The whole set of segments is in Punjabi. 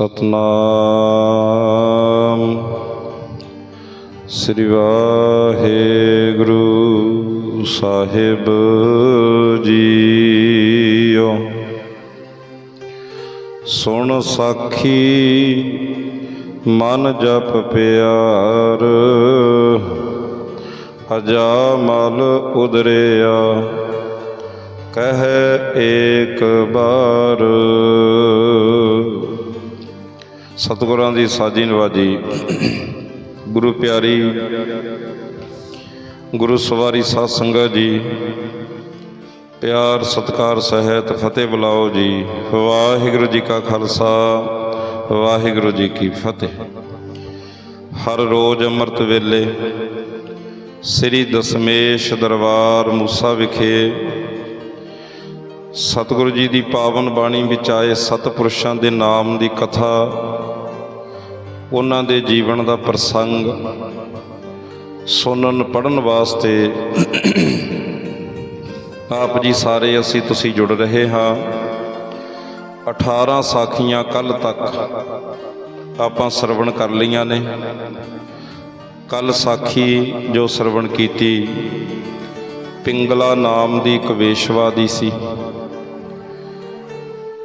ਸਤਨਾਮ। ਸ੍ਰੀ ਵਾਹਿਗੁਰੂ ਸਾਹਿਬ ਜੀਓ। ਸੁਣ ਸਾਖੀ, ਮਨ ਜਪ ਪਿਆਰ। ਅਜਾ ਮਲ ਉਦਰਿਆ, ਕਹੈ ਏਕ ਬਾਰ। ਸਤਿਗੁਰਾਂ ਦੀ ਸਾਜੀ ਨਵਾਜੀ ਗੁਰੂ ਪਿਆਰੀ ਗੁਰੂ ਸਵਾਰੀ ਸਾਧ ਸੰਗਤ ਜੀ, ਪਿਆਰ ਸਤਕਾਰ ਸਹਿਤ ਫਤਿਹ ਬੁਲਾਓ ਜੀ। ਵਾਹਿਗੁਰੂ ਜੀ ਕਾ ਖਾਲਸਾ, ਵਾਹਿਗੁਰੂ ਜੀ ਕੀ ਫਤਿਹ। ਹਰ ਰੋਜ਼ ਅੰਮ੍ਰਿਤ ਵੇਲੇ ਸ੍ਰੀ ਦਸਮੇਸ਼ ਦਰਬਾਰ ਮੂਸਾ ਵਿਖੇ ਸਤਿਗੁਰੂ ਜੀ ਦੀ ਪਾਵਨ ਬਾਣੀ ਵਿੱਚ ਆਏ ਸਤਪੁਰਸ਼ਾਂ ਦੇ ਨਾਮ ਦੀ ਕਥਾ ਉਹਨਾਂ ਦੇ ਜੀਵਨ ਦਾ ਪ੍ਰਸੰਗ ਸੁਣਨ ਪੜਨ ਵਾਸਤੇ ਆਪ ਜੀ ਸਾਰੇ ਅਸੀਂ ਤੁਸੀਂ ਜੁੜ ਰਹੇ ਹਾਂ। 18 ਸਾਖੀਆਂ ਕੱਲ ਤੱਕ ਆਪਾਂ ਸਰਵਣ ਕਰ ਲਈਆਂ ਨੇ। ਕੱਲ ਸਾਖੀ ਜੋ ਸਰਵਣ ਕੀਤੀ, ਪਿੰਗਲਾ ਨਾਮ ਦੀ ਇੱਕ ਵੇਸ਼ਵਾ ਦੀ ਸੀ।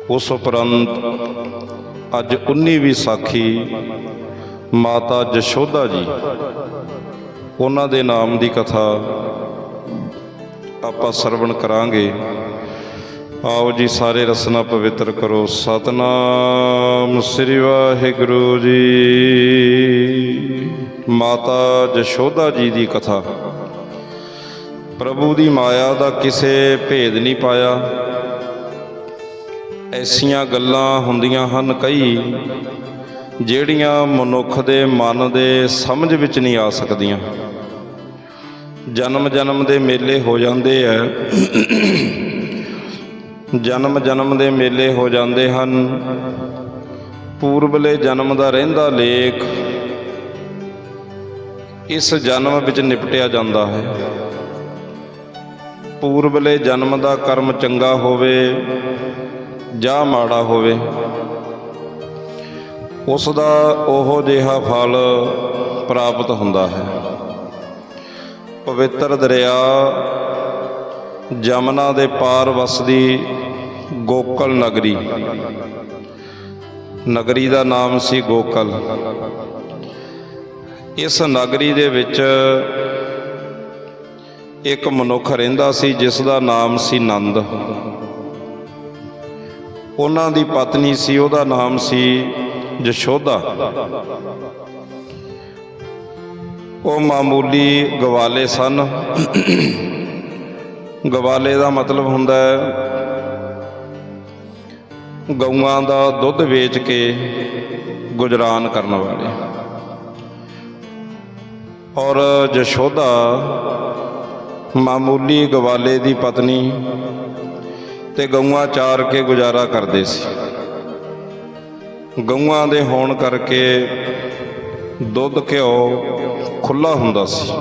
ਉਸ ਉਪਰੰਤ ਅੱਜ 19ਵੀਂ ਸਾਖੀ ਮਾਤਾ ਜਸ਼ੋਦਾ ਜੀ। ਉਹਨਾਂ ਦੇ ਨਾਮ ਦੀ ਕਥਾ ਆਪਾਂ ਸਰਵਣ ਕਰਾਂਗੇ। ਆਓ ਜੀ ਸਾਰੇ ਰਸਨਾ ਪਵਿੱਤਰ ਕਰੋ। ਸਤਨਾਮ ਸ੍ਰੀ ਵਾਹਿਗੁਰੂ ਜੀ। ਮਾਤਾ ਜਸ਼ੋਦਾ ਜੀ ਦੀ ਕਥਾ। ਪ੍ਰਭੂ ਦੀ ਮਾਇਆ ਦਾ ਕਿਸੇ ਭੇਦ ਨਹੀਂ ਪਾਇਆ। ਐਸੀਆਂ ਗੱਲਾਂ ਹੁੰਦੀਆਂ ਹਨ ਕਈ। ਜਿਹੜੀਆਂ ਮਨੁੱਖ ਦੇ ਮਨ ਦੇ ਸਮਝ ਵਿੱਚ ਨਹੀਂ ਆ ਸਕਦੀਆਂ। ਜਨਮ ਜਨਮ ਦੇ ਮੇਲੇ ਹੋ ਜਾਂਦੇ ਐ। ਜਨਮ ਜਨਮ ਦੇ ਮੇਲੇ ਹੋ ਜਾਂਦੇ ਹਨ। ਪੂਰਬਲੇ ਜਨਮ ਦਾ ਰਹਿੰਦਾ ਲੇਖ ਇਸ ਜਨਮ ਵਿੱਚ ਨਿਪਟਿਆ ਜਾਂਦਾ ਹੈ। ਪੂਰਬਲੇ ਜਨਮ ਦਾ ਕਰਮ ਚੰਗਾ ਹੋਵੇ ਜਾਂ ਮਾੜਾ ਹੋਵੇ ਉਸ ਦਾ ਉਹੋ ਜਿਹਾ ਫਲ ਪ੍ਰਾਪਤ ਹੁੰਦਾ ਹੈ। ਪਵਿੱਤਰ ਦਰਿਆ ਜਮਨਾ ਦੇ ਪਾਰ ਵਸਦੀ ਗੋਕਲ ਨਗਰੀ। ਨਗਰੀ ਦਾ ਨਾਮ ਸੀ ਗੋਕਲ। ਇਸ ਨਗਰੀ ਦੇ ਵਿੱਚ ਇੱਕ ਮਨੁੱਖ ਰਹਿੰਦਾ ਸੀ ਜਿਸ ਦਾ ਨਾਮ ਸੀ ਨੰਦ। ਉਹਨਾਂ ਦੀ ਪਤਨੀ ਸੀ, ਉਹਦਾ ਨਾਮ ਸੀ ਜਸ਼ੋਦਾ ਉਹ ਮਾਮੂਲੀ ਗਵਾਲੇ ਸਨ। ਗਵਾਲੇ ਦਾ ਮਤਲਬ ਹੁੰਦਾ ਹੈ, ਗਊਆਂ ਦਾ ਦੁੱਧ ਵੇਚ ਕੇ ਗੁਜਰਾਨ ਕਰਨ ਵਾਲੇ। ਔਰ ਜਸ਼ੋਦਾ ਮਾਮੂਲੀ ਗਵਾਲੇ ਦੀ ਪਤਨੀ ਤੇ ਗਊਆਂ ਚਾਰ ਕੇ ਗੁਜ਼ਾਰਾ ਕਰਦੇ ਸੀ। ਗਊਆਂ ਦੇ ਹੋਣ ਕਰਕੇ ਦੁੱਧ ਘਿਓ ਖੁੱਲਾ ਹੁੰਦਾ ਸੀ।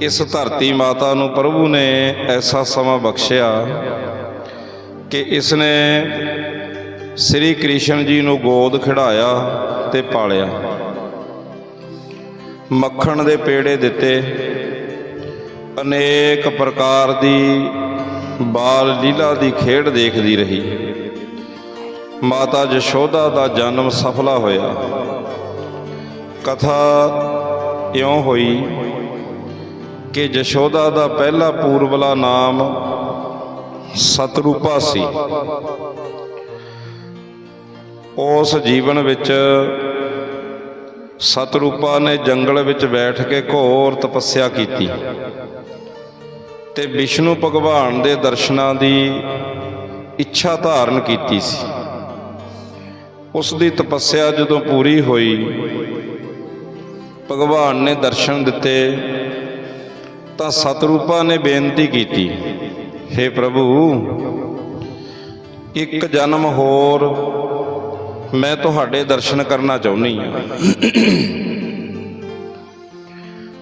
ਇਸ ਧਰਤੀ ਮਾਤਾ ਨੂੰ ਪ੍ਰਭੂ ਨੇ ਐਸਾ ਸਮਾਂ ਬਖਸ਼ਿਆ ਕਿ ਇਸ ਨੇ ਸ੍ਰੀ ਕ੍ਰਿਸ਼ਨ ਜੀ ਨੂੰ ਗੋਦ ਖਿਡਾਇਆ ਤੇ ਪਾਲਿਆ। ਮੱਖਣ ਦੇ ਪੇੜੇ ਦਿੱਤੇ। ਅਨੇਕ ਪ੍ਰਕਾਰ ਦੀ ਬਾਲ ਲੀਲਾ ਦੀ ਖੇਡ ਦੇਖਦੀ ਰਹੀ। ਮਾਤਾ ਜਸ਼ੋਦਾ ਦਾ ਜਨਮ ਸਫਲਾ ਹੋਇਆ। ਕਥਾ ਇਉਂ ਹੋਈ ਕਿ ਜਸ਼ੋਦਾ ਦਾ ਪਹਿਲਾ ਪੂਰਬਲਾ ਨਾਮ ਸਤਰੂਪਾ ਸੀ। ਉਸ ਜੀਵਨ ਵਿੱਚ ਸਤਰੂਪਾ ਨੇ ਜੰਗਲ ਵਿੱਚ ਬੈਠ ਕੇ ਘੋਰ ਤਪੱਸਿਆ ਕੀਤੀ ਤੇ ਵਿਸ਼ਨੂੰ ਭਗਵਾਨ ਦੇ ਦਰਸ਼ਨਾਂ ਦੀ ਇੱਛਾ ਧਾਰਨ ਕੀਤੀ ਸੀ। ਉਸ ਦੀ ਤਪੱਸਿਆ ਜਦੋਂ ਪੂਰੀ ਹੋਈ, ਭਗਵਾਨ ਨੇ ਦਰਸ਼ਨ ਦਿੱਤੇ, ਤਾਂ ਸਤਰੂਪਾ ਨੇ ਬੇਨਤੀ ਕੀਤੀ हे ਪ੍ਰਭੂ, ਇੱਕ ਜਨਮ ਹੋਰ ਮੈਂ ਤੁਹਾਡੇ ਦਰਸ਼ਨ ਕਰਨਾ ਚਾਹੁੰਦੀ ਹਾਂ।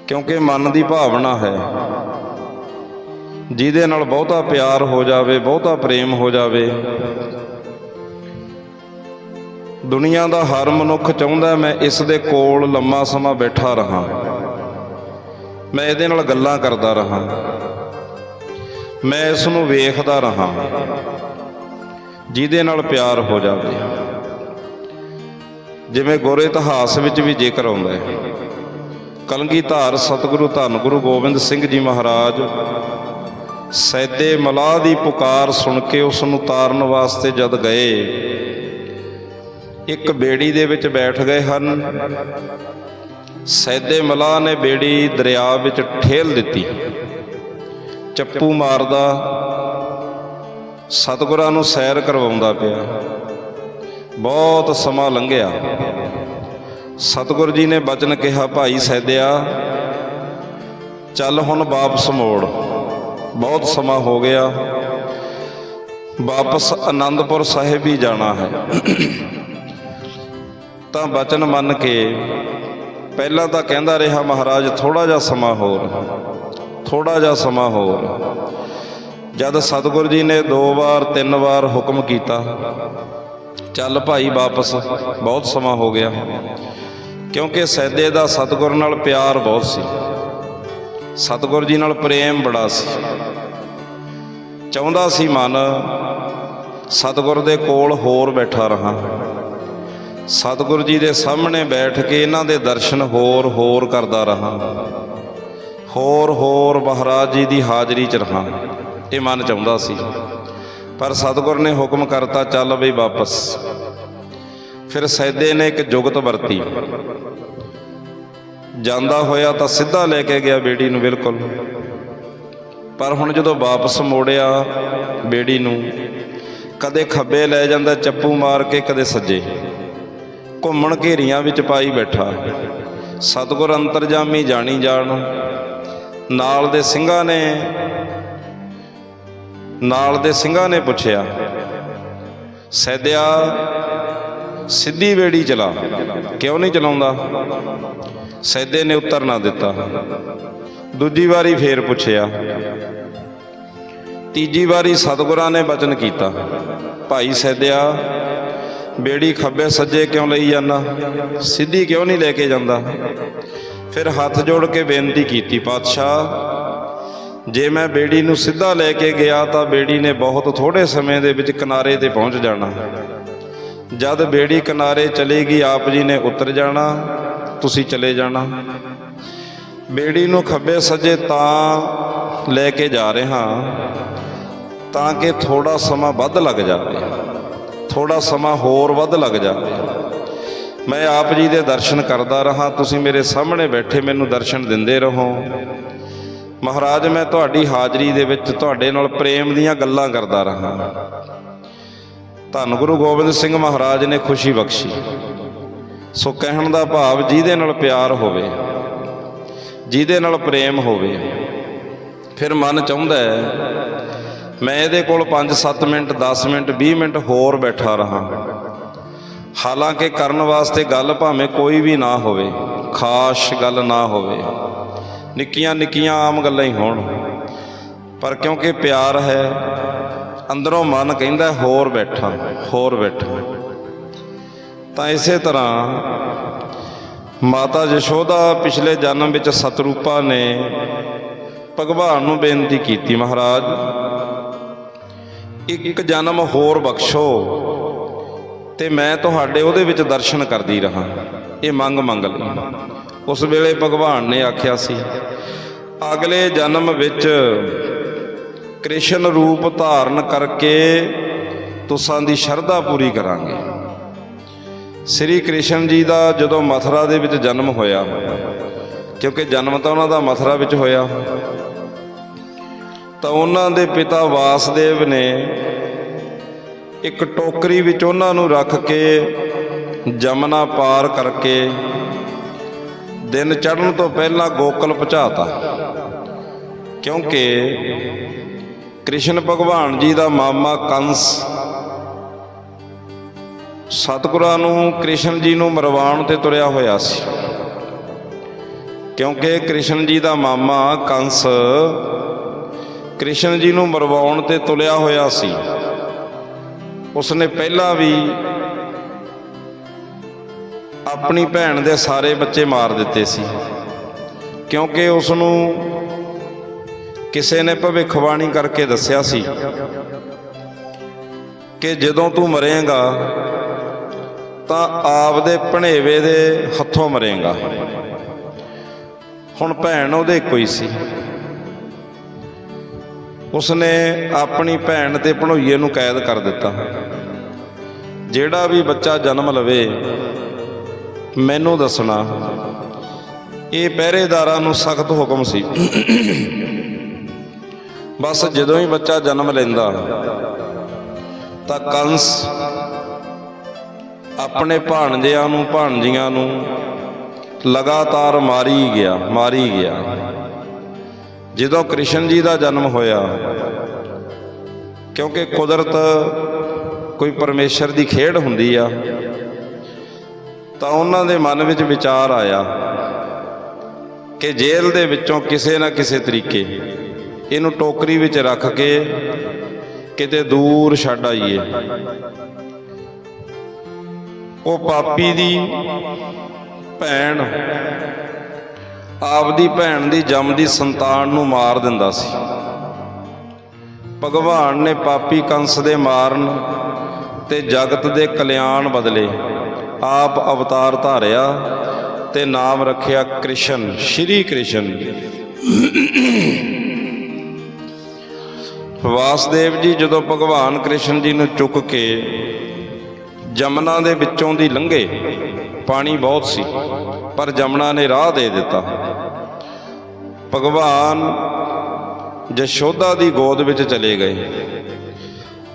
ਕਿਉਂਕਿ ਮਨ ਦੀ ਭਾਵਨਾ ਹੈ, ਜਿਹਦੇ ਨਾਲ ਬਹੁਤਾ ਪਿਆਰ ਹੋ ਜਾਵੇ, ਬਹੁਤਾ ਪ੍ਰੇਮ ਹੋ ਜਾਵੇ ਦੁਨੀਆ ਦਾ ਹਰ ਮਨੁੱਖ ਚਾਹੁੰਦਾ ਮੈਂ ਇਸ ਦੇ ਕੋਲ ਲੰਮਾ ਸਮਾਂ ਬੈਠਾ ਰਹਾ। ਮੈਂ ਇਹਦੇ ਨਾਲ ਗੱਲਾਂ ਕਰਦਾ ਰਹਾ। ਮੈਂ ਇਸ ਨੂੰ ਵੇਖਦਾ ਰਹਾ, ਜਿਹਦੇ ਨਾਲ ਪਿਆਰ ਹੋ ਜਾਵੇ। ਜਿਵੇਂ ਗੁਰ ਇਤਿਹਾਸ ਵਿੱਚ ਵੀ ਜ਼ਿਕਰ ਆਉਂਦਾ ਹੈ ਕਲਗੀਧਰ ਸਤਿਗੁਰੂ ਧੰਨ ਗੁਰੂ ਗੋਬਿੰਦ ਸਿੰਘ ਜੀ ਮਹਾਰਾਜ, ਸੈਦੇ ਮਲਾਹ ਦੀ ਪੁਕਾਰ ਸੁਣ ਕੇ ਉਸ ਨੂੰ ਤਾਰਨ ਵਾਸਤੇ ਜਦ ਗਏ ਇੱਕ ਬੇੜੀ ਦੇ ਵਿੱਚ ਬੈਠ ਗਏ ਹਨ। ਸੈਦੇ ਮਲਾਹ ਨੇ ਬੇੜੀ ਦਰਿਆ ਵਿੱਚ ਠੇਲ ਦਿੱਤੀ। ਚੱਪੂ ਮਾਰਦਾ, ਸਤਿਗੁਰਾਂ ਨੂੰ ਸੈਰ ਕਰਵਾਉਂਦਾ ਪਿਆ। ਬਹੁਤ ਸਮਾਂ ਲੰਘਿਆ। ਸਤਿਗੁਰ ਜੀ ਨੇ ਬਚਨ ਕਿਹਾ, ਭਾਈ ਸੈਦਿਆ, ਚੱਲ ਹੁਣ ਵਾਪਸ ਮੋੜ। ਬਹੁਤ ਸਮਾਂ ਹੋ ਗਿਆ। ਵਾਪਸ ਆਨੰਦਪੁਰ ਸਾਹਿਬ ਹੀ ਜਾਣਾ ਹੈ। ਤਾਂ ਬਚਨ ਮੰਨ ਕੇ ਪਹਿਲਾਂ ਤਾਂ ਕਹਿੰਦਾ ਰਿਹਾ ਮਹਾਰਾਜ ਥੋੜਾ ਜਿਹਾ ਸਮਾਂ ਹੋਰ ਥੋੜਾ ਜਿਹਾ ਸਮਾਂ ਹੋਰ। ਜਦ ਸਤਿਗੁਰ ਜੀ ਨੇ ਦੋ ਵਾਰ, ਤਿੰਨ ਵਾਰ ਹੁਕਮ ਕੀਤਾ, ਚੱਲ ਭਾਈ ਵਾਪਸ, ਬਹੁਤ ਸਮਾਂ ਹੋ ਗਿਆ। ਕਿਉਂਕਿ ਸੈਦੇ ਦਾ ਸਤਿਗੁਰ ਨਾਲ ਪਿਆਰ ਬਹੁਤ ਸੀ। ਸਤਿਗੁਰ ਜੀ ਨਾਲ ਪ੍ਰੇਮ ਬੜਾ ਸੀ। ਚਾਹੁੰਦਾ ਸੀ ਮਨ, ਸਤਿਗੁਰ ਦੇ ਕੋਲ ਹੋਰ ਬੈਠਾ ਰਹਾ। ਸਤਿਗੁਰ ਜੀ ਦੇ ਸਾਹਮਣੇ ਬੈਠ ਕੇ ਇਹਨਾਂ ਦੇ ਦਰਸ਼ਨ ਹੋਰ ਹੋਰ ਕਰਦਾ ਰਹਾ। ਹੋਰ ਹੋਰ ਮਹਾਰਾਜ ਜੀ ਦੀ ਹਾਜ਼ਰੀ 'ਚ ਰਹਾ। ਇਹ ਮਨ ਚਾਹੁੰਦਾ ਸੀ। ਪਰ ਸਤਿਗੁਰ ਨੇ ਹੁਕਮ ਕਰਤਾ, ਚੱਲ ਬਈ ਵਾਪਸ। ਫਿਰ ਸੈਦੇ ਨੇ ਇੱਕ ਜੁਗਤ ਵਰਤੀ। ਜਾਂਦਾ ਹੋਇਆ ਤਾਂ ਸਿੱਧਾ ਲੈ ਕੇ ਗਿਆ ਬੇੜੀ ਨੂੰ ਬਿਲਕੁਲ। ਪਰ ਹੁਣ ਜਦੋਂ ਵਾਪਸ ਮੋੜਿਆ ਬੇੜੀ ਨੂੰ, ਕਦੇ ਖੱਬੇ ਲੈ ਜਾਂਦਾ, ਚੱਪੂ ਮਾਰ ਕੇ, ਕਦੇ ਸੱਜੇ। ਘੁੰਮਣ ਘੇਰੀਆਂ ਵਿੱਚ ਪਾਈ ਬੈਠਾ। ਸਤਿਗੁਰ ਅੰਤਰਜਾਮੀ ਜਾਣੀ ਜਾਣ। ਨਾਲ ਦੇ ਸਿੰਘਾਂ ਨੇ, ਨਾਲ ਦੇ ਸਿੰਘਾਂ ਨੇ ਪੁੱਛਿਆ, ਸੈਦਿਆ, ਸਿੱਧੀ ਵੇੜੀ ਚਲਾ। ਕਿਉਂ ਨਹੀਂ ਚਲਾਉਂਦਾ? ਸੈਦੇ ਨੇ ਉੱਤਰ ਨਾ ਦਿੱਤਾ। ਦੂਜੀ ਵਾਰੀ ਫੇਰ ਪੁੱਛਿਆ, ਤੀਜੀ ਵਾਰੀ ਸਤਿਗੁਰਾਂ ਨੇ ਬਚਨ ਕੀਤਾ, ਭਾਈ ਸੈਦਿਆ ਬੇੜੀ ਖੱਬੇ ਸੱਜੇ ਕਿਉਂ ਲਈ ਜਾਂਦਾ? ਸਿੱਧੀ ਕਿਉਂ ਨਹੀਂ ਲੈ ਕੇ ਜਾਂਦਾ? ਫਿਰ ਹੱਥ ਜੋੜ ਕੇ ਬੇਨਤੀ ਕੀਤੀ, ਪਾਤਸ਼ਾਹ, ਜੇ ਮੈਂ ਬੇੜੀ ਨੂੰ ਸਿੱਧਾ ਲੈ ਕੇ ਗਿਆ ਤਾਂ ਬੇੜੀ ਨੇ ਬਹੁਤ ਥੋੜੇ ਸਮੇਂ ਦੇ ਵਿੱਚ ਕਿਨਾਰੇ ਤੇ ਪਹੁੰਚ ਜਾਣਾ। ਜਦ ਬੇੜੀ ਕਿਨਾਰੇ ਚਲੇਗੀ, ਆਪ ਜੀ ਨੇ ਉਤਰ ਜਾਣਾ, ਤੁਸੀਂ ਚਲੇ ਜਾਣਾ। ਬੇੜੀ ਨੂੰ ਖੱਬੇ ਸੱਜੇ ਤਾਂ ਲੈ ਕੇ ਜਾ ਰਿਹਾ, ਤਾਂ ਕਿ ਥੋੜਾ ਸਮਾਂ ਵੱਧ ਲੱਗ ਜਾਵੇ। ਥੋੜਾ ਸਮਾਂ ਹੋਰ ਵੱਧ ਲੱਗ ਜਾਵੇ ਮੈਂ ਆਪ ਜੀ ਦੇ ਦਰਸ਼ਨ ਕਰਦਾ ਰਹਾ, ਤੁਸੀਂ ਮੇਰੇ ਸਾਹਮਣੇ ਬੈਠੇ ਮੈਨੂੰ ਦਰਸ਼ਨ ਦਿੰਦੇ ਰਹੋ। ਮਹਾਰਾਜ, ਮੈਂ ਤੁਹਾਡੀ ਹਾਜ਼ਰੀ ਦੇ ਵਿੱਚ ਤੁਹਾਡੇ ਨਾਲ ਪ੍ਰੇਮ ਦੀਆਂ ਗੱਲਾਂ ਕਰਦਾ ਰਹਾ। ਧੰਨ ਗੁਰੂ ਗੋਬਿੰਦ ਸਿੰਘ ਮਹਾਰਾਜ ਨੇ ਖੁਸ਼ੀ ਬਖਸ਼ੀ। ਸੋ ਕਹਿਣ ਦਾ ਭਾਵ ਜਿਹਦੇ ਨਾਲ ਪਿਆਰ ਹੋਵੇ, ਜਿਹਦੇ ਨਾਲ ਪ੍ਰੇਮ ਹੋਵੇ, ਫਿਰ ਮਨ ਚਾਹੁੰਦਾ ਹੈ ਮੈਂ ਇਹਦੇ ਕੋਲ 5-7 ਮਿੰਟ 10 ਮਿੰਟ 20 ਮਿੰਟ ਹੋਰ ਬੈਠਾ ਰਹਾ। ਹਾਲਾਂਕਿ ਕਰਨ ਵਾਸਤੇ ਗੱਲ ਭਾਵੇਂ ਕੋਈ ਵੀ ਨਾ ਹੋਵੇ, ਖਾਸ ਗੱਲ ਨਾ ਹੋਵੇ। ਨਿੱਕੀਆਂ ਨਿੱਕੀਆਂ ਆਮ ਗੱਲਾਂ ਹੀ ਹੋਣ। ਪਰ ਕਿਉਂਕਿ ਪਿਆਰ ਹੈ, ਅੰਦਰੋਂ ਮਨ ਕਹਿੰਦਾ ਹੋਰ ਬੈਠਾ ਹੋਰ ਬੈਠਾ। ਤਾਂ ਇਸੇ ਤਰ੍ਹਾਂ ਮਾਤਾ ਯਸ਼ੋਦਾ ਪਿਛਲੇ ਜਨਮ ਵਿੱਚ ਸਤਰੂਪਾ ਨੇ ਭਗਵਾਨ ਨੂੰ ਬੇਨਤੀ ਕੀਤੀ, ਮਹਾਰਾਜ ਇੱਕ ਜਨਮ ਹੋਰ ਬਖਸ਼ੋ ਤੇ ਮੈਂ ਤੁਹਾਡੇ ਉਹਦੇ ਵਿੱਚ ਦਰਸ਼ਨ ਕਰਦੀ ਰਹਾ। ਇਹ ਮੰਗ ਮੰਗ ਲਈ। ਉਸ ਵੇਲੇ ਭਗਵਾਨ ਨੇ ਆਖਿਆ ਸੀ, ਅਗਲੇ ਜਨਮ ਵਿੱਚ ਕ੍ਰਿਸ਼ਨ ਰੂਪ ਧਾਰਨ ਕਰਕੇ ਤੁਸਾਂ ਦੀ ਸ਼ਰਧਾ ਪੂਰੀ ਕਰਾਂਗੇ। ਸ੍ਰੀ ਕ੍ਰਿਸ਼ਨ ਜੀ ਦਾ ਜਦੋਂ ਮਥੁਰਾ ਦੇ ਵਿੱਚ ਜਨਮ ਹੋਇਆ, ਕਿਉਂਕਿ ਜਨਮ ਤਾਂ ਉਹਨਾਂ ਦਾ ਮਥੁਰਾ ਵਿੱਚ ਹੋਇਆ। ਤਾਂ ਉਹਨਾਂ ਦੇ ਪਿਤਾ ਵਾਸਦੇਵ ਨੇ ਇੱਕ ਟੋਕਰੀ ਵਿੱਚ ਉਹਨਾਂ ਨੂੰ ਰੱਖ ਕੇ ਜਮਨਾ ਪਾਰ ਕਰਕੇ ਦਿਨ ਚੜ੍ਹਨ ਤੋਂ ਪਹਿਲਾਂ ਗੋਕਲ ਪਹੁੰਚਾਤਾ। ਕਿਉਂਕਿ ਕ੍ਰਿਸ਼ਨ ਭਗਵਾਨ ਜੀ ਦਾ ਮਾਮਾ ਕੰਸ ਸਤਿਗੁਰਾਂ ਨੂੰ ਕ੍ਰਿਸ਼ਨ ਜੀ ਨੂੰ ਮਰਵਾਉਣ ਤੇ ਤੁਰਿਆ ਹੋਇਆ ਸੀ। ਕਿਉਂਕਿ ਕ੍ਰਿਸ਼ਨ ਜੀ ਦਾ ਮਾਮਾ ਕੰਸ ਕ੍ਰਿਸ਼ਨ ਜੀ ਨੂੰ ਮਰਵਾਉਣ ਤੇ ਤੁਲਿਆ ਹੋਇਆ ਸੀ। ਉਸਨੇ ਪਹਿਲਾਂ ਵੀ ਆਪਣੀ ਭੈਣ ਦੇ ਸਾਰੇ ਬੱਚੇ ਮਾਰ ਦਿੱਤੇ ਸੀ। ਕਿਉਂਕਿ ਉਸ ਨੂੰ ਕਿਸੇ ਨੇ ਭਵਿੱਖਬਾਣੀ ਕਰਕੇ ਦੱਸਿਆ ਸੀ ਕਿ ਜਦੋਂ ਤੂੰ ਮਰੇਂਗਾ, ਤਾਂ ਆਪਦੇ ਭਣੇਵੇ ਦੇ ਹੱਥੋਂ ਮਰੇਂਗਾ। ਹੁਣ ਭੈਣ ਉਹਦੇ ਕੋਈ ਸੀ। ਉਸਨੇ ਆਪਣੀ ਭੈਣ ਤੇ ਭਣੋਈਏ ਨੂੰ ਕੈਦ ਕਰ ਦਿੱਤਾ। ਜਿਹੜਾ ਵੀ ਬੱਚਾ ਜਨਮ ਲਵੇ, ਮੈਨੂੰ ਦੱਸਣਾ, ਇਹ ਪਹਿਰੇਦਾਰਾਂ ਨੂੰ ਸਖਤ ਹੁਕਮ ਸੀ। ਬਸ ਜਦੋਂ ਹੀ ਬੱਚਾ ਜਨਮ ਲੈਂਦਾ, ਤਾਂ ਕੰਸ ਆਪਣੇ ਭਾਣਜਿਆਂ ਨੂੰ, ਭਾਣਜੀਆਂ ਨੂੰ ਲਗਾਤਾਰ ਮਾਰੀ ਗਿਆ ਮਾਰੀ ਗਿਆ। ਜਦੋਂ ਕ੍ਰਿਸ਼ਨ ਜੀ ਦਾ ਜਨਮ ਹੋਇਆ, ਕਿਉਂਕਿ ਕੁਦਰਤ ਕੋਈ ਪਰਮੇਸ਼ਰ ਦੀ ਖੇਡ ਹੁੰਦੀ ਆ, ਤਾਂ ਉਹਨਾਂ ਦੇ ਮਨ ਵਿੱਚ ਵਿਚਾਰ ਆਇਆ ਕਿ ਜੇਲ੍ਹ ਦੇ ਵਿੱਚੋਂ ਕਿਸੇ ਨਾ ਕਿਸੇ ਤਰੀਕੇ ਇਹਨੂੰ ਟੋਕਰੀ ਵਿੱਚ ਰੱਖ ਕੇ ਕਿਤੇ ਦੂਰ ਛੱਡ ਆਈਏ। ਉਹ ਪਾਪੀ ਦੀ ਭੈਣ ਆਪਦੀ ਭੈਣ ਦੀ ਜੰਮਦੀ ਸੰਤਾਨ ਨੂੰ ਮਾਰ ਦਿੰਦਾ ਸੀ। ਭਗਵਾਨ ਨੇ ਪਾਪੀ ਕੰਸ ਦੇ ਮਾਰਨ ਤੇ ਜਗਤ ਦੇ ਕਲਿਆਣ ਬਦਲੇ ਆਪ ਅਵਤਾਰ ਧਾਰਿਆ ਤੇ ਨਾਮ ਰੱਖਿਆ ਕ੍ਰਿਸ਼ਨ, ਸ਼੍ਰੀ ਕ੍ਰਿਸ਼ਨ। ਵਾਸਦੇਵ ਜੀ ਜਦੋਂ ਭਗਵਾਨ ਕ੍ਰਿਸ਼ਨ ਜੀ ਨੂੰ ਚੁੱਕ ਕੇ ਜਮਨਾ ਦੇ ਵਿੱਚੋਂ ਦੀ ਲੰਘੇ, ਪਾਣੀ ਬਹੁਤ ਸੀ, ਪਰ ਜਮਨਾ ਨੇ ਰਾਹ ਦੇ ਦਿੱਤਾ। ਭਗਵਾਨ ਜਸ਼ੋਦਾ ਦੀ ਗੋਦ ਵਿੱਚ ਚਲੇ ਗਏ।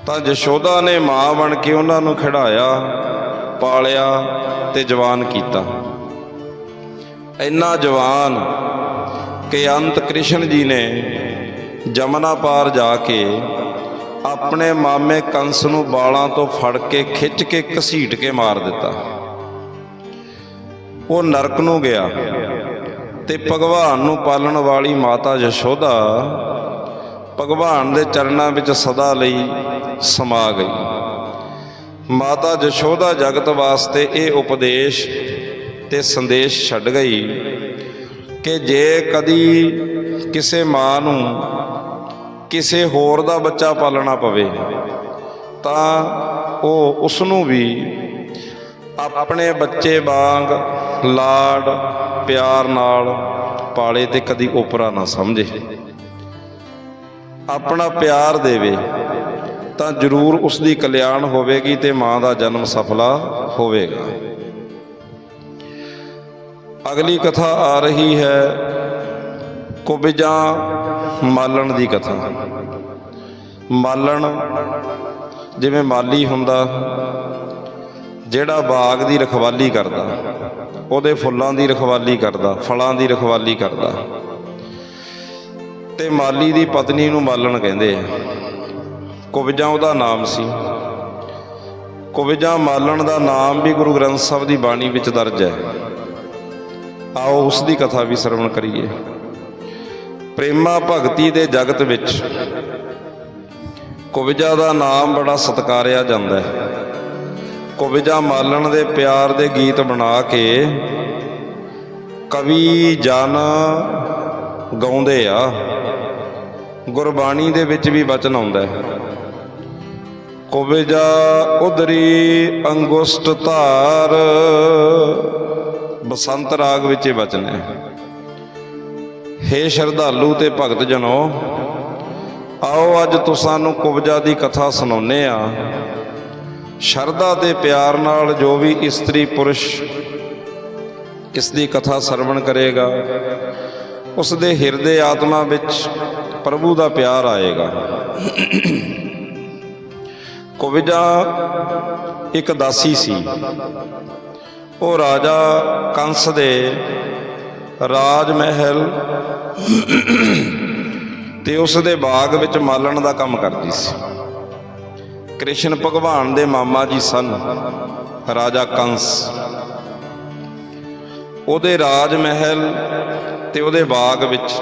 ਤਾਂ ਜਸ਼ੋਦਾ ਨੇ ਮਾਂ ਬਣ ਕੇ ਉਹਨਾਂ ਨੂੰ ਖਿਡਾਇਆ, ਪਾਲਿਆ ਤੇ ਜਵਾਨ ਕੀਤਾ। ਇੰਨਾ ਜਵਾਨ ਕਿ ਅੰਤ ਕ੍ਰਿਸ਼ਨ ਜੀ ਨੇ ਜਮਨਾ ਪਾਰ ਜਾ ਕੇ ਆਪਣੇ ਮਾਮੇ ਕੰਸ ਨੂੰ ਬਾਲਾਂ ਤੋਂ ਫੜ ਕੇ, ਖਿੱਚ ਕੇ, ਘਸੀਟ ਕੇ ਮਾਰ ਦਿੱਤਾ। ਉਹ ਨਰਕ ਨੂੰ ਗਿਆ। ਤੇ ਭਗਵਾਨ ਨੂੰ ਪਾਲਣ ਵਾਲੀ ਮਾਤਾ ਯਸ਼ੋਦਾ ਭਗਵਾਨ ਦੇ ਚਰਨਾਂ ਵਿੱਚ ਸਦਾ ਲਈ ਸਮਾ ਗਈ। ਮਾਤਾ ਯਸ਼ੋਦਾ ਜਗਤ ਵਾਸਤੇ ਇਹ ਉਪਦੇਸ਼ ਤੇ ਸੰਦੇਸ਼ ਛੱਡ ਗਈ ਕਿ ਜੇ ਕਦੀ ਕਿਸੇ ਮਾਂ ਨੂੰ ਕਿਸੇ ਹੋਰ ਦਾ ਬੱਚਾ ਪਾਲਣਾ ਪਵੇ, ਤਾਂ ਉਹ ਉਸ ਨੂੰ ਵੀ ਆਪਣੇ ਬੱਚੇ ਵਾਂਗ, ਲਾਡ ਪਿਆਰ ਨਾਲ ਪਾਲੇ ਤੇ ਕਦੀ ਉਪਰਾ ਨਾ ਸਮਝੇ। ਆਪਣਾ ਪਿਆਰ ਦੇਵੇ ਤਾਂ ਜ਼ਰੂਰ ਉਸ ਦੀ ਕਲਿਆਣ ਹੋਵੇਗੀ ਤੇ ਮਾਂ ਦਾ ਜਨਮ ਸਫਲਾ ਹੋਵੇਗਾ। ਅਗਲੀ ਕਥਾ ਆ ਰਹੀ ਹੈ ਕੁਬਜਾਂ ਮਾਲਣ ਦੀ ਕਥਾ। ਮਾਲਣ ਜਿਵੇਂ ਮਾਲੀ ਹੁੰਦਾ, ਜਿਹੜਾ ਬਾਗ ਦੀ ਰਖਵਾਲੀ ਕਰਦਾ। ਉਹਦੇ ਫੁੱਲਾਂ ਦੀ ਰਖਵਾਲੀ ਕਰਦਾ, ਫਲਾਂ ਦੀ ਰਖਵਾਲੀ ਕਰਦਾ। ਤੇ ਮਾਲੀ ਦੀ ਪਤਨੀ ਨੂੰ ਮਾਲਣ ਕਹਿੰਦੇ ਆ, ਕੁਬਜਾਂ ਉਹਦਾ ਨਾਮ ਸੀ। ਕੁਬਜਾਂ ਮਾਲਣ ਦਾ ਨਾਮ ਵੀ ਗੁਰੂ ਗ੍ਰੰਥ ਸਾਹਿਬ ਦੀ ਬਾਣੀ ਵਿੱਚ ਦਰਜ ਹੈ। ਆਓ ਉਸ ਦੀ ਕਥਾ ਵੀ ਸਰਵਣ ਕਰੀਏ। ਪ੍ਰੇਮਾ ਭਗਤੀ ਦੇ ਜਗਤ ਵਿੱਚ ਕੁਬਜਾ ਦਾ ਨਾਮ ਬੜਾ ਸਤਕਾਰਿਆ ਜਾਂਦਾ ਹੈ। ਕੁਬਜਾ ਮਾਲਣ ਦੇ ਪਿਆਰ ਦੇ ਗੀਤ ਬਣਾ ਕੇ ਕਵੀ ਜਨ ਗਾਉਂਦੇ ਆ। ਗੁਰਬਾਣੀ ਦੇ ਵਿੱਚ ਵੀ ਵਚਨ ਆਉਂਦਾ ਹੈ। ਕੁਬਜਾ ਉਦਰੀ ਅੰਗੁਸ਼ਟ ਧਾਰ, ਬਸੰਤ ਰਾਗ ਵਿੱਚ ਇਹ ਬਚਨ ਹੈ। ਹੇ ਸ਼ਰਧਾਲੂ ਤੇ ਭਗਤ ਜਨੋ, ਆਓ ਅੱਜ ਤੁਸਾਂ ਨੂੰ ਕੁਬਜਾ ਦੀ ਕਥਾ ਸੁਣਾਉਨੇ ਆ ਸ਼ਰਧਾ ਤੇ ਪਿਆਰ ਨਾਲ ਜੋ ਵੀ ਇਸਤਰੀ ਪੁਰਸ਼ ਇਸ ਦੀ ਕਥਾ ਸਰਵਣ ਕਰੇਗਾ ਉਸ ਦੇ ਹਿਰਦੇ ਆਤਮਾ ਵਿੱਚ ਪ੍ਰਭੂ ਦਾ ਪਿਆਰ ਆਏਗਾ। ਕੁਬਜਾ ਇੱਕ ਦਾਸੀ ਸੀ। ਉਹ ਰਾਜਾ ਕੰਸ ਦੇ ਰਾਜ ਮਹਿਲ ਤੇ ਉਸ ਦੇ ਬਾਗ ਵਿੱਚ ਮਾਲਣ ਦਾ ਕੰਮ ਕਰਦੀ ਸੀ। ਕ੍ਰਿਸ਼ਨ ਭਗਵਾਨ ਦੇ ਮਾਮਾ ਜੀ ਸਨ, ਰਾਜਾ ਕੰਸ। ਉਹਦੇ ਰਾਜ ਮਹਿਲ ਤੇ ਉਹਦੇ ਬਾਗ ਵਿੱਚ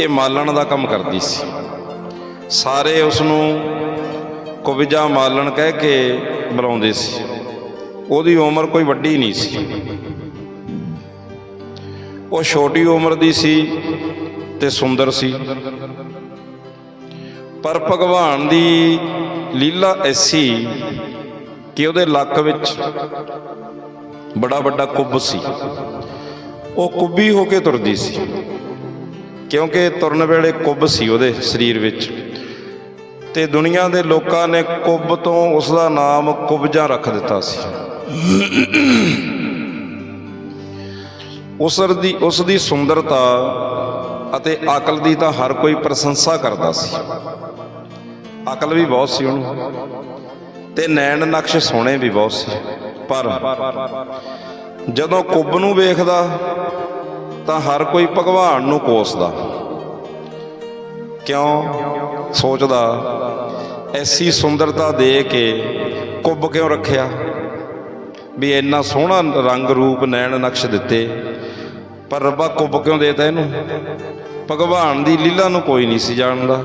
ਇਹ ਮਾਲਣ ਦਾ ਕੰਮ ਕਰਦੀ ਸੀ। ਸਾਰੇ ਉਸ ਨੂੰ ਕੁਬਜਾ ਮਾਲਣ ਕਹਿ ਕੇ ਬੁਲਾਉਂਦੇ ਸੀ। ਉਹਦੀ ਉਮਰ ਕੋਈ ਵੱਡੀ ਨਹੀਂ ਸੀ। ਉਹ ਛੋਟੀ ਉਮਰ ਦੀ ਸੀ ਤੇ ਸੁੰਦਰ ਸੀ। ਪਰ ਭਗਵਾਨ ਦੀ ਲੀਲਾ ਐਸੀ ਕਿ ਉਹਦੇ ਲੱਕ ਵਿੱਚ ਬੜਾ ਵੱਡਾ ਕੁੱਬ ਸੀ। ਉਹ ਕੁੱਬੀ ਹੋ ਕੇ ਤੁਰਦੀ ਸੀ। ਕਿਉਂਕਿ ਤੁਰਨ ਵੇਲੇ ਕੁੱਬ ਸੀ ਉਹਦੇ ਸਰੀਰ ਵਿੱਚ। ਤੇ ਦੁਨੀਆ ਦੇ ਲੋਕਾਂ ਨੇ ਕੁੱਬ ਤੋਂ ਉਸ ਦਾ ਨਾਮ ਕੁਬਜਾ ਰੱਖ ਦਿੱਤਾ ਸੀ। ਉਸ ਦੀ ਉਸ ਦੀ ਸੁੰਦਰਤਾ ਅਤੇ ਅਕਲ ਦੀ ਤਾਂ ਹਰ ਕੋਈ ਪ੍ਰਸ਼ੰਸਾ ਕਰਦਾ ਸੀ। ਅਕਲ ਵੀ ਬਹੁਤ ਸੀ ਉਹਨੂੰ। ਤੇ ਨੈਣ ਨਕਸ਼ ਸੋਹਣੇ ਵੀ ਬਹੁਤ ਸੀ। ਪਰ ਜਦੋਂ ਕੁੱਬ ਨੂੰ ਵੇਖਦਾ, ਤਾਂ ਹਰ ਕੋਈ ਭਗਵਾਨ ਨੂੰ ਕੋਸਦਾ। ਕਿਉਂ? ਸੋਚਦਾ, ਐਸੀ ਸੁੰਦਰਤਾ ਦੇ ਕੇ ਕੁੱਬ ਕਿਉਂ ਰੱਖਿਆ? ਵੀ ਇੰਨਾ ਸੋਹਣਾ ਰੰਗ ਰੂਪ ਨੈਣ ਨਕਸ਼ ਦਿੱਤੇ। ਪਰ ਰੱਬਾ ਕੁੱਬ ਕਿਉਂ ਦੇਤਾ ਇਹਨੂੰ? ਭਗਵਾਨ ਦੀ ਲੀਲਾ ਨੂੰ ਕੋਈ ਨਹੀਂ ਸੀ ਜਾਣਦਾ।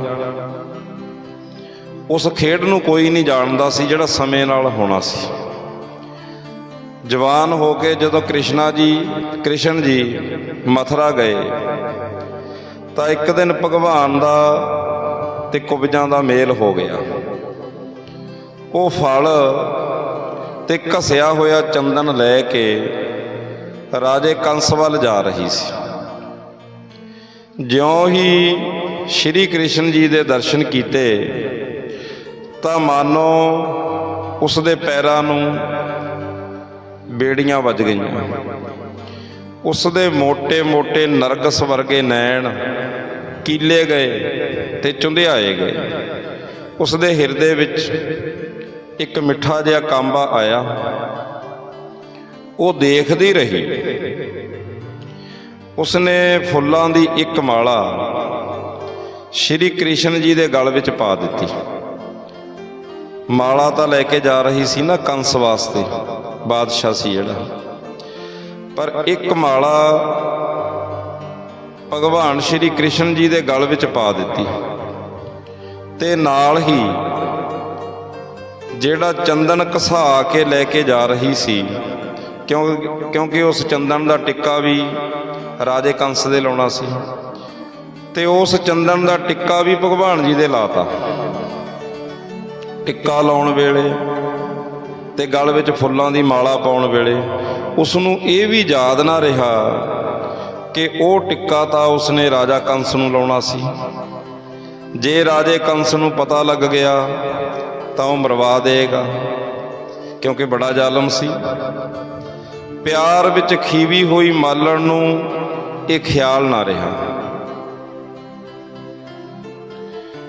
ਉਸ ਖੇਡ ਨੂੰ ਕੋਈ ਨਹੀਂ ਜਾਣਦਾ ਸੀ ਜਿਹੜਾ ਸਮੇਂ ਨਾਲ ਹੋਣਾ ਸੀ। ਜਵਾਨ ਹੋ ਕੇ ਜਦੋਂ ਕ੍ਰਿਸ਼ਨਾ ਜੀ, ਕ੍ਰਿਸ਼ਨ ਜੀ ਮਥੁਰਾ ਗਏ, ਤਾਂ ਇੱਕ ਦਿਨ ਭਗਵਾਨ ਦਾ ਤੇ ਕੁਬਜਾਂ ਦਾ ਮੇਲ ਹੋ ਗਿਆ। ਉਹ ਫਲ ਤੇ ਘਸਿਆ ਹੋਇਆ ਚੰਦਨ ਲੈ ਕੇ ਰਾਜੇ ਕੰਸ ਵੱਲ ਜਾ ਰਹੀ ਸੀ। ਜਿਉਂ ਹੀ ਸ਼੍ਰੀ ਕ੍ਰਿਸ਼ਨ ਜੀ ਦੇ ਦਰਸ਼ਨ ਕੀਤੇ, ਤਾਂ ਮਾਨੋ ਉਸ ਦੇ ਪੈਰਾਂ ਨੂੰ ਬੇੜੀਆਂ ਵੱਜ ਗਈਆਂ। ਉਸ ਦੇ ਮੋٹے-ਮੋٹے ਨਰਗਸ ਵਰਗੇ ਨੈਣ ਕੀਲੇ ਗਏ ਤੇ ਚੁੰਧਿਆਏ ਗਏ। ਉਸ ਦੇ ਹਿਰਦੇ ਵਿੱਚ ਇੱਕ ਮਿੱਠਾ ਜਿਹਾ ਕਾਂਬਾ ਆਇਆ। ਉਹ ਦੇਖਦੀ ਰਹੀ। ਉਸਨੇ ਫੁੱਲਾਂ ਦੀ ਇੱਕ ਮਾਲਾ ਸ਼੍ਰੀ ਕ੍ਰਿਸ਼ਨ ਜੀ ਦੇ ਗਲ ਵਿੱਚ ਪਾ ਦਿੱਤੀ। ਮਾਲਾ ਤਾਂ ਲੈ ਕੇ ਜਾ ਰਹੀ ਸੀ ਨਾ ਕੰਸ ਵਾਸਤੇ, ਬਾਦਸ਼ਾਹ ਸੀ ਜਿਹੜਾ। ਪਰ ਇੱਕ ਮਾਲਾ ਭਗਵਾਨ ਸ਼੍ਰੀ ਕ੍ਰਿਸ਼ਨ ਜੀ ਦੇ ਗਲ ਵਿੱਚ ਪਾ ਦਿੱਤੀ। ਤੇ ਨਾਲ ਹੀ ਜਿਹੜਾ ਚੰਦਨ ਘਸਾ ਕੇ ਲੈ ਕੇ ਜਾ ਰਹੀ ਸੀ ਕਿਉਂ ਕਿਉਂਕਿ ਉਸ ਚੰਦਨ ਦਾ ਟਿੱਕਾ ਵੀ ਰਾਜੇ ਕੰਸ ਦੇ ਲਾਉਣਾ ਸੀ। ਤੇ ਉਸ ਚੰਦਨ ਦਾ ਟਿੱਕਾ ਵੀ ਭਗਵਾਨ ਜੀ ਦੇ ਲਾਤਾ। ਟਿੱਕਾ ਲਾਉਣ ਵੇਲੇ ਤੇ ਗਲ ਵਿੱਚ ਫੁੱਲਾਂ ਦੀ ਮਾਲਾ ਪਾਉਣ ਵੇਲੇ ਉਸ ਨੂੰ ਇਹ ਵੀ ਯਾਦ ਨਾ ਰਿਹਾ ਕਿ ਉਹ ਟਿੱਕਾ ਤਾਂ ਉਸਨੇ ਰਾਜਾ ਕੰਸ ਨੂੰ ਲਾਉਣਾ ਸੀ। ਜੇ ਰਾਜੇ ਕੰਸ ਨੂੰ ਪਤਾ ਲੱਗ ਗਿਆ ਤਾਂ ਉਹ ਮਰਵਾ ਦੇਗਾ। ਕਿਉਂਕਿ ਬੜਾ ਜ਼ਾਲਮ ਸੀ। ਪਿਆਰ ਵਿੱਚ ਖੀਵੀ ਹੋਈ ਮਾਲਣ ਨੂੰ ਇਹ ਖਿਆਲ ਨਾ ਰਿਹਾ।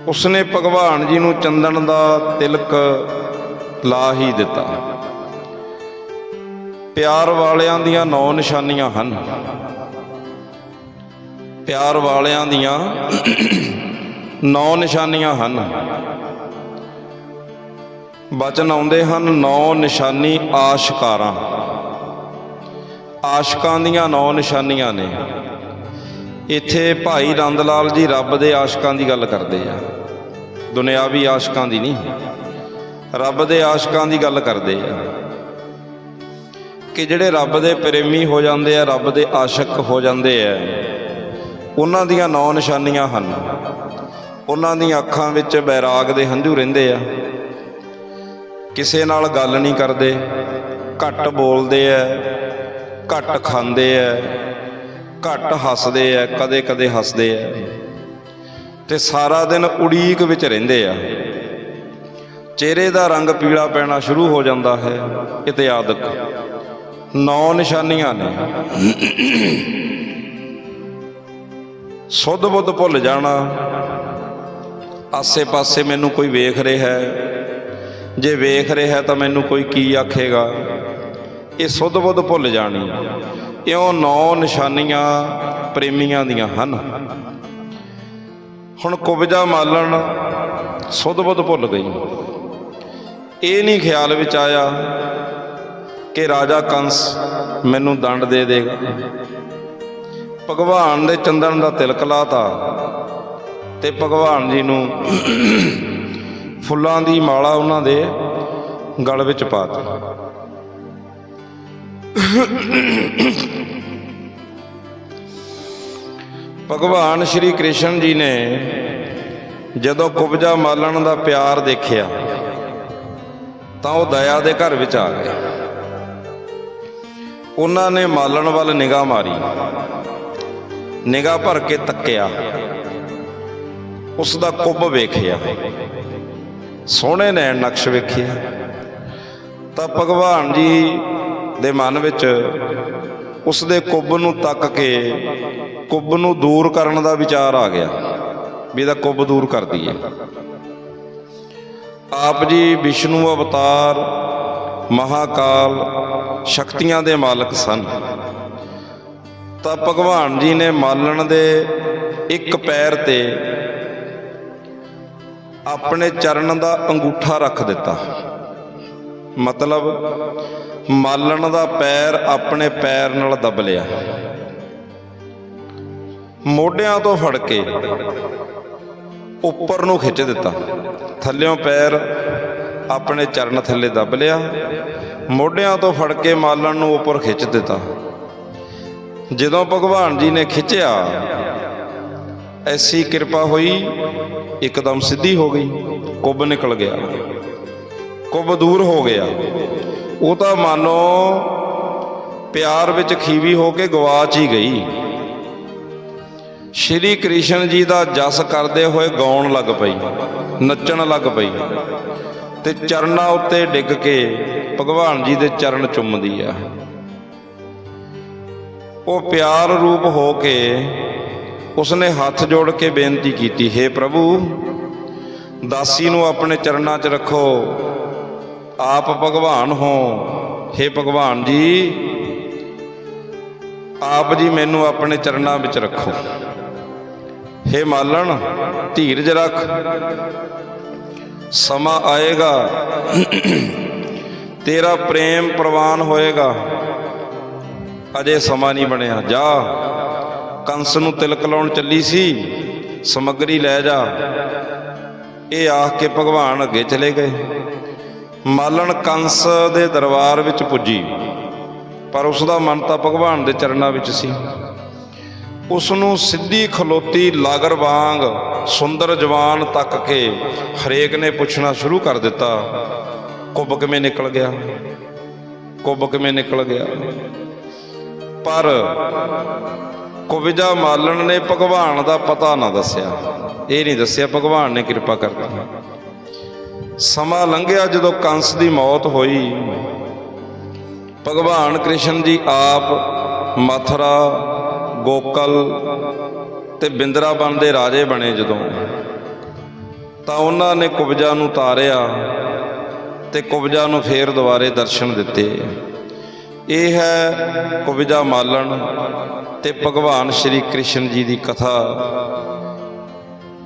ਉਸਨੇ ਭਗਵਾਨ ਜੀ ਨੂੰ ਚੰਦਨ ਦਾ ਤਿਲਕ ਲਾ ਹੀ ਦਿੱਤਾ। ਪਿਆਰ ਵਾਲਿਆਂ ਦੀਆਂ ਨੌ ਨਿਸ਼ਾਨੀਆਂ ਹਨ। ਪਿਆਰ ਵਾਲਿਆਂ ਦੀਆਂ ਨੌ ਨਿਸ਼ਾਨੀਆਂ ਹਨ। ਬਚਨ ਆਉਂਦੇ ਹਨ ਨੌ ਨਿਸ਼ਾਨੀ ਆਸ਼ਕਾਰਾਂ। ਆਸ਼ਕਾਂ ਦੀਆਂ ਨੌ ਨਿਸ਼ਾਨੀਆਂ ਨੇ। ਇੱਥੇ ਭਾਈ ਰੰਦ ਲਾਲ ਜੀ ਰੱਬ ਦੇ ਆਸ਼ਕਾਂ ਦੀ ਗੱਲ ਕਰਦੇ ਆ। ਦੁਨਿਆਵੀ ਆਸ਼ਕਾਂ ਦੀ ਨਹੀਂ। ਰੱਬ ਦੇ ਆਸ਼ਕਾਂ ਦੀ ਗੱਲ ਕਰਦੇ ਆ। ਕਿ ਜਿਹੜੇ ਰੱਬ ਦੇ ਪ੍ਰੇਮੀ ਹੋ ਜਾਂਦੇ ਆ, ਰੱਬ ਦੇ ਆਸ਼ਕ ਹੋ ਜਾਂਦੇ ਆ, ਉਹਨਾਂ ਦੀਆਂ ਨੌ ਨਿਸ਼ਾਨੀਆਂ ਹਨ। ਉਹਨਾਂ ਦੀਆਂ ਅੱਖਾਂ ਵਿੱਚ ਬੈਰਾਗ ਦੇ ਹੰਝੂ ਰਹਿੰਦੇ ਆ। ਕਿਸੇ ਨਾਲ ਗੱਲ ਨਹੀਂ ਕਰਦੇ। ਘੱਟ ਬੋਲਦੇ ਆ ਘੱਟ ਖਾਂਦੇ ਆ ਘੱਟ ਹੱਸਦੇ ਆ ਕਦੇ ਕਦੇ ਹੱਸਦੇ ਆ ਤੇ ਸਾਰਾ ਦਿਨ ਉਡੀਕ ਵਿੱਚ ਰਹਿੰਦੇ ਆ। ਚਿਹਰੇ ਦਾ ਰੰਗ ਪੀਲਾ ਪੈਣਾ ਸ਼ੁਰੂ ਹੋ ਜਾਂਦਾ ਹੈ ਇਤਿਆਦਕ ਨੌ ਨਿਸ਼ਾਨੀਆਂ ਨੇ। ਸੁੱਧ ਬੁੱਧ ਭੁੱਲ ਜਾਣਾ। ਆਸੇ-ਪਾਸੇ ਮੈਨੂੰ ਕੋਈ ਵੇਖ ਰਿਹਾ ਹੈ। ਜੇ ਵੇਖ ਰਿਹਾ ਤਾਂ ਮੈਨੂੰ ਕੋਈ ਕੀ ਆਖੇਗਾ? ਇਹ ਸੁੱਧ ਬੁੱਧ ਭੁੱਲ ਜਾਣੀ ਇਉਂ ਨੌ ਨਿਸ਼ਾਨੀਆਂ ਪ੍ਰੇਮੀਆਂ ਦੀਆਂ ਹਨ। ਹੁਣ ਕੁਬਜਾ ਮਾਲਣ ਸੁੱਧ ਬੁੱਧ ਭੁੱਲ ਗਈ। ਇਹ ਨਹੀਂ ਖਿਆਲ ਵਿੱਚ ਆਇਆ ਕਿ ਰਾਜਾ ਕੰਸ ਮੈਨੂੰ ਦੰਡ ਦੇ ਦੇਗਾ। ਭਗਵਾਨ ਦੇ ਚੰਦਨ ਦਾ ਤਿਲਕ ਲਾਤਾ ਤੇ ਭਗਵਾਨ ਜੀ ਨੂੰ ਫੁੱਲਾਂ ਦੀ ਮਾਲਾ ਉਹਨਾਂ ਦੇ ਗਲ ਵਿੱਚ ਪਾਤੀ ਭਗਵਾਨ ਸ਼੍ਰੀ ਕ੍ਰਿਸ਼ਨ ਜੀ ਨੇ ਜਦੋਂ ਕੁਬਜਾ ਮਾਲਣ ਦਾ ਪਿਆਰ ਦੇਖਿਆ, ਤਾਂ ਉਹ ਦਇਆ ਦੇ ਘਰ ਵਿੱਚ ਆ ਗਏ। ਉਹਨਾਂ ਨੇ ਮਾਲਣ ਵੱਲ ਨਿਗਾਹ ਮਾਰੀ। ਨਿਗਾਹ ਭਰ ਕੇ ਤੱਕਿਆ। ਉਸ ਦਾ ਕੁੱਬ ਵੇਖਿਆ। ਸੋਹਣੇ ਨੈਣ ਨਕਸ਼ ਵੇਖਿਆ ਤਾਂ ਭਗਵਾਨ ਜੀ ਦੇ ਮਨ ਵਿੱਚ ਉਸ ਦੇ ਕੁੱਬ ਨੂੰ ਤੱਕ ਕੇ ਕੁੱਬ ਨੂੰ ਦੂਰ ਕਰਨ ਦਾ ਵਿਚਾਰ ਆ ਗਿਆ ਵੀ ਇਹਦਾ ਕੁੱਬ ਦੂਰ ਕਰ ਦਈਏ। ਆਪ ਜੀ ਵਿਸ਼ਨੂੰ ਅਵਤਾਰ, ਮਹਾਕਾਲ ਸ਼ਕਤੀਆਂ ਦੇ ਮਾਲਕ ਸਨ। ਤਾਂ ਭਗਵਾਨ ਜੀ ਨੇ ਮਾਲਣ ਦੇ ਇੱਕ ਪੈਰ ਤੇ ਆਪਣੇ ਚਰਨ ਦਾ ਅੰਗੂਠਾ ਰੱਖ ਦਿੱਤਾ। ਮਤਲਬ ਮਾਲਣ ਦਾ ਪੈਰ ਆਪਣੇ ਪੈਰ ਨਾਲ ਦਬ ਲਿਆ। ਮੋਢਿਆਂ ਤੋਂ ਫੜ ਕੇ ਉੱਪਰ ਨੂੰ ਖਿੱਚ ਦਿੱਤਾ। ਥੱਲਿਓਂ ਪੈਰ ਆਪਣੇ ਚਰਨ ਥੱਲੇ ਦਬ ਲਿਆ। ਮੋਢਿਆਂ ਤੋਂ ਫੜ ਕੇ ਮਾਲਣ ਨੂੰ ਉੱਪਰ ਖਿੱਚ ਦਿੱਤਾ। ਜਦੋਂ ਭਗਵਾਨ ਜੀ ਨੇ ਖਿੱਚਿਆ, ਐਸੀ ਕਿਰਪਾ ਹੋਈ ਇੱਕਦਮ ਸਿੱਧੀ ਹੋ ਗਈ, ਕੁੱਬ ਨਿਕਲ ਗਿਆ। ਕੁੱਬ ਦੂਰ ਹੋ ਗਿਆ। ਉਹ ਤਾਂ ਮਾਨੋ ਪਿਆਰ ਵਿੱਚ ਖੀਵੀ ਹੋ ਕੇ ਗਵਾਚ ਹੀ ਗਈ। ਸ਼੍ਰੀ ਕ੍ਰਿਸ਼ਨ ਜੀ ਦਾ ਜਸ ਕਰਦੇ ਹੋਏ ਗਾਉਣ ਲੱਗ ਪਈ, ਨੱਚਣ ਲੱਗ ਪਈ ਤੇ ਚਰਨਾਂ ਉੱਤੇ ਡਿੱਗ ਕੇ ਭਗਵਾਨ ਜੀ ਦੇ ਚਰਨ ਚੁੰਮਦੀ ਆ। ਉਹ ਪਿਆਰ ਰੂਪ ਹੋ ਕੇ ਉਸਨੇ ਹੱਥ ਜੋੜ ਕੇ ਬੇਨਤੀ ਕੀਤੀ, ਹੈ ਪ੍ਰਭੂ, ਦਾਸੀ ਨੂੰ ਆਪਣੇ ਚਰਨਾਂ 'ਚ ਰੱਖੋ। ਆਪ ਭਗਵਾਨ ਹੋ। हे ਭਗਵਾਨ ਜੀ, ਆਪ ਜੀ ਮੈਨੂੰ ਆਪਣੇ ਚਰਨਾਂ ਵਿੱਚ ਰੱਖੋ। हे ਮਾਲਣ, ਧੀਰਜ ਰੱਖ। ਸਮਾਂ ਆਏਗਾ, ਤੇਰਾ ਪ੍ਰੇਮ ਪ੍ਰਵਾਨ ਹੋਏਗਾ। ਅਜੇ ਸਮਾਂ ਨਹੀਂ ਬਣਿਆ, ਜਾ। ਕੰਸ ਨੂੰ ਤਿਲਕ ਲਾਉਣ ਚੱਲੀ ਸੀ, ਸਮੱਗਰੀ ਲੈ ਜਾ। ਇਹ ਆਖ ਕੇ ਭਗਵਾਨ ਅੱਗੇ ਚਲੇ ਗਏ। ਮਾਲਣ ਕੰਸ ਦੇ ਦਰਬਾਰ ਵਿੱਚ ਪੁੱਜੀ, ਪਰ ਉਸ ਦਾ ਮਨ ਤਾਂ ਭਗਵਾਨ ਦੇ ਚਰਨਾਂ ਵਿੱਚ ਸੀ। ਉਸ ਨੂੰ ਸਿੱਧੀ ਖਲੋਤੀ ਲਾਗਰ ਵਾਂਗ ਸੁੰਦਰ ਜਵਾਨ ਤੱਕ ਕੇ ਹਰੇਕ ਨੇ ਪੁੱਛਣਾ ਸ਼ੁਰੂ ਕਰ ਦਿੱਤਾ, ਕੁੱਬ ਕਿਵੇਂ ਨਿਕਲ ਗਿਆ? ਕੁੱਬ ਕਿਵੇਂ ਨਿਕਲ ਗਿਆ? ਪਰ ਕੁਬਜਾ ਮਾਲਣ ਨੇ ਭਗਵਾਨ ਦਾ ਪਤਾ ਨਾ ਦੱਸਿਆ। ਇਹ ਨਹੀਂ ਦੱਸਿਆ, ਭਗਵਾਨ ਨੇ ਕਿਰਪਾ ਕਰਤੀ। ਸਮਾਂ ਲੰਘਿਆ ਜਦੋਂ ਕੰਸ ਦੀ ਮੌਤ ਹੋਈ। ਭਗਵਾਨ ਕ੍ਰਿਸ਼ਨ ਜੀ ਆਪ ਮਥੁਰਾ, ਗੋਕਲ ਤੇ ਬਿੰਦਰਾਬਨ ਦੇ ਰਾਜੇ ਬਣੇ ਜਦੋਂ। ਤਾਂ ਉਹਨਾਂ ਨੇ ਕੁਬਜਾ ਨੂੰ ਤਾਰਿਆ ਤੇ ਕੁਬਜਾ ਨੂੰ ਫੇਰ ਦੁਬਾਰੇ ਦਰਸ਼ਨ ਦਿੱਤੇ। ਇਹ ਹੈ ਕੁਬਜਾ ਮਾਲਣ ਤੇ ਭਗਵਾਨ ਸ਼੍ਰੀ ਕ੍ਰਿਸ਼ਨ ਜੀ ਦੀ ਕਥਾ।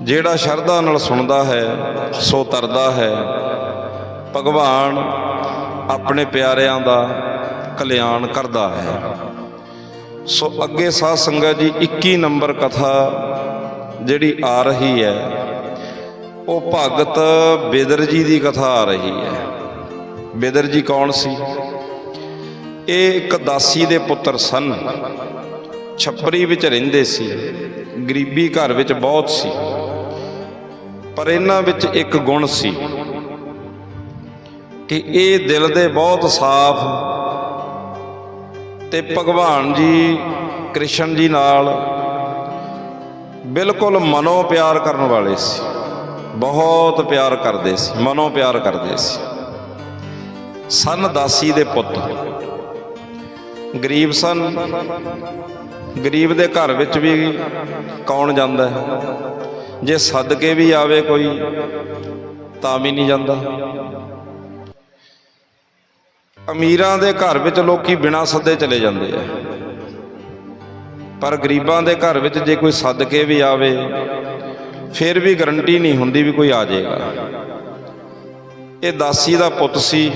ਜਿਹੜਾ ਸ਼ਰਧਾ ਨਾਲ ਸੁਣਦਾ ਹੈ, ਸੋ ਤਰਦਾ ਹੈ। ਭਗਵਾਨ ਆਪਣੇ ਪਿਆਰਿਆਂ ਦਾ ਕਲਿਆਣ ਕਰਦਾ ਹੈ। ਸੋ ਅੱਗੇ ਸਾਧ ਸੰਗਤ ਜੀ 21 ਨੰਬਰ ਕਥਾ ਜਿਹੜੀ ਆ ਰਹੀ ਹੈ, ਉਹ ਭਗਤ ਬੇਦਰ ਜੀ ਦੀ ਕਥਾ ਆ ਰਹੀ ਹੈ। ਬੇਦਰ ਜੀ ਕੌਣ ਸੀ? ਇਹ ਇੱਕ ਦਾਸੀ ਦੇ ਪੁੱਤਰ ਸਨ। ਛੱਪਰੀ ਵਿੱਚ ਰਹਿੰਦੇ ਸੀ। ਗਰੀਬੀ ਘਰ ਵਿੱਚ ਬਹੁਤ ਸੀ। ਪਰ ਇਹਨਾਂ ਵਿੱਚ ਇੱਕ ਗੁਣ ਸੀ ਕਿ ਇਹ ਦਿਲ ਦੇ ਬਹੁਤ ਸਾਫ਼ ਤੇ ਭਗਵਾਨ ਜੀ, ਕ੍ਰਿਸ਼ਨ ਜੀ ਨਾਲ ਬਿਲਕੁਲ ਮਨੋ ਪਿਆਰ ਕਰਨ ਵਾਲੇ ਸੀ। ਬਹੁਤ ਪਿਆਰ ਕਰਦੇ ਸੀ, ਮਨੋ ਪਿਆਰ ਕਰਦੇ ਸੀ। ਸਨ ਦਾਸੀ ਦੇ ਪੁੱਤ। ਗਰੀਬ ਸਨ। ਗਰੀਬ ਦੇ ਘਰ ਵਿੱਚ ਵੀ ਕੌਣ ਜਾਂਦਾ ਹੈ? ਜੇ ਸਦਕੇ ਵੀ ਆਵੇ ਕੋਈ, ਤਾਂ ਵੀ ਨਹੀਂ ਜਾਂਦਾ। ਅਮੀਰਾਂ ਦੇ ਘਰ ਵਿੱਚ ਲੋਕੀ ਬਿਨਾਂ ਸੱਦੇ ਚਲੇ ਜਾਂਦੇ ਆ। ਪਰ ਗਰੀਬਾਂ ਦੇ ਘਰ ਵਿੱਚ ਜੇ ਕੋਈ ਸਦਕੇ ਵੀ ਆਵੇ, ਫਿਰ ਵੀ ਗਰੰਟੀ ਨਹੀਂ ਹੁੰਦੀ ਵੀ ਕੋਈ ਆ ਜਾਏਗਾ। ਇਹ ਦਾਸੀ ਦਾ ਪੁੱਤ ਸੀ।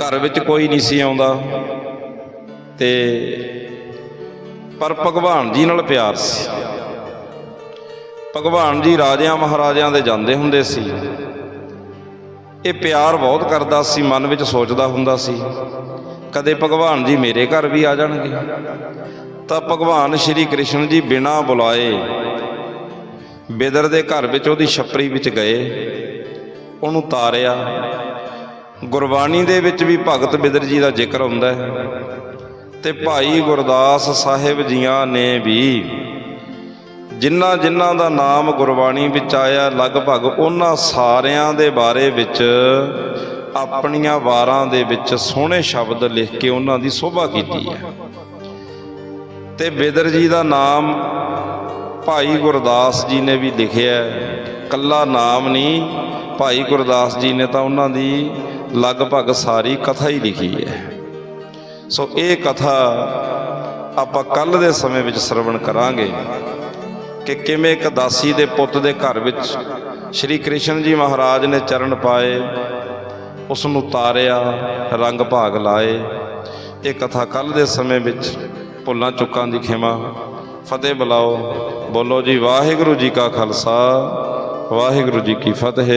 ਘਰ ਵਿੱਚ ਕੋਈ ਨਹੀਂ ਸੀ ਆਉਂਦਾ। ਤੇ ਪਰ ਭਗਵਾਨ ਜੀ ਨਾਲ ਪਿਆਰ ਸੀ। ਭਗਵਾਨ ਜੀ ਰਾਜਿਆਂ ਮਹਾਰਾਜਿਆਂ ਦੇ ਜਾਂਦੇ ਹੁੰਦੇ ਸੀ। ਇਹ ਪਿਆਰ ਬਹੁਤ ਕਰਦਾ ਸੀ, ਮਨ ਵਿੱਚ ਸੋਚਦਾ ਹੁੰਦਾ ਸੀ, ਕਦੇ ਭਗਵਾਨ ਜੀ ਮੇਰੇ ਘਰ ਵੀ ਆ ਜਾਣਗੇ। ਤਾਂ ਭਗਵਾਨ ਸ਼੍ਰੀ ਕ੍ਰਿਸ਼ਨ ਜੀ ਬਿਨਾਂ ਬੁਲਾਏ ਬਿਦਰ ਦੇ ਘਰ ਵਿੱਚ ਉਹਦੀ ਛਪਰੀ ਵਿੱਚ ਗਏ, ਉਹਨੂੰ ਤਾਰਿਆ। ਗੁਰਬਾਣੀ ਦੇ ਵਿੱਚ ਵੀ ਭਗਤ ਬਿਦਰ ਜੀ ਦਾ ਜ਼ਿਕਰ ਹੁੰਦਾ ਹੈ ਤੇ ਭਾਈ ਗੁਰਦਾਸ ਸਾਹਿਬ ਜੀਆਂ ਨੇ ਵੀ ਜਿਨ੍ਹਾਂ ਜਿਨ੍ਹਾਂ ਦਾ ਨਾਮ ਗੁਰਬਾਣੀ ਵਿੱਚ ਆਇਆ, ਲਗਭਗ ਉਹਨਾਂ ਸਾਰਿਆਂ ਦੇ ਬਾਰੇ ਵਿੱਚ ਆਪਣੀਆਂ ਵਾਰਾਂ ਦੇ ਵਿੱਚ ਸੋਹਣੇ ਸ਼ਬਦ ਲਿਖ ਕੇ ਉਹਨਾਂ ਦੀ ਸ਼ੋਭਾ ਕੀਤੀ ਹੈ ਤੇ ਬਿਦਰ ਜੀ ਦਾ ਨਾਮ ਭਾਈ ਗੁਰਦਾਸ ਜੀ ਨੇ ਵੀ ਲਿਖਿਆ ਹੈ। ਕੱਲਾ ਨਾਮ ਨਹੀਂ, ਭਾਈ ਗੁਰਦਾਸ ਜੀ ਨੇ ਤਾਂ ਉਹਨਾਂ ਦੀ ਲਗਭਗ ਸਾਰੀ ਕਥਾ ਹੀ ਲਿਖੀ ਹੈ। ਸੋ ਇਹ ਕਥਾ ਆਪਾਂ ਕੱਲ ਦੇ ਸਮੇਂ ਵਿੱਚ ਸਰਵਣ ਕਰਾਂਗੇ ਕਿ ਕਿਵੇਂ ਇੱਕ ਦਾਸੀ ਦੇ ਪੁੱਤ ਦੇ ਘਰ ਵਿੱਚ ਸ਼੍ਰੀ ਕ੍ਰਿਸ਼ਨ ਜੀ ਮਹਾਰਾਜ ਨੇ ਚਰਨ ਪਾਏ ਉਸ ਨੂੰ ਤਾਰਿਆ, ਰੰਗ ਭਾਗ ਲਾਏ। ਇਹ ਕਥਾ ਕੱਲ ਦੇ ਸਮੇਂ ਵਿੱਚ ਭੁੱਲਾਂ ਚੁੱਕਾਂ ਦੀ ਖਿਮਾ, ਫਤਿਹ ਬੁਲਾਓ। ਬੋਲੋ ਜੀ, ਵਾਹਿਗੁਰੂ ਜੀ ਕਾ ਖਾਲਸਾ, ਵਾਹਿਗੁਰੂ ਜੀ ਕੀ ਫਤਿਹ।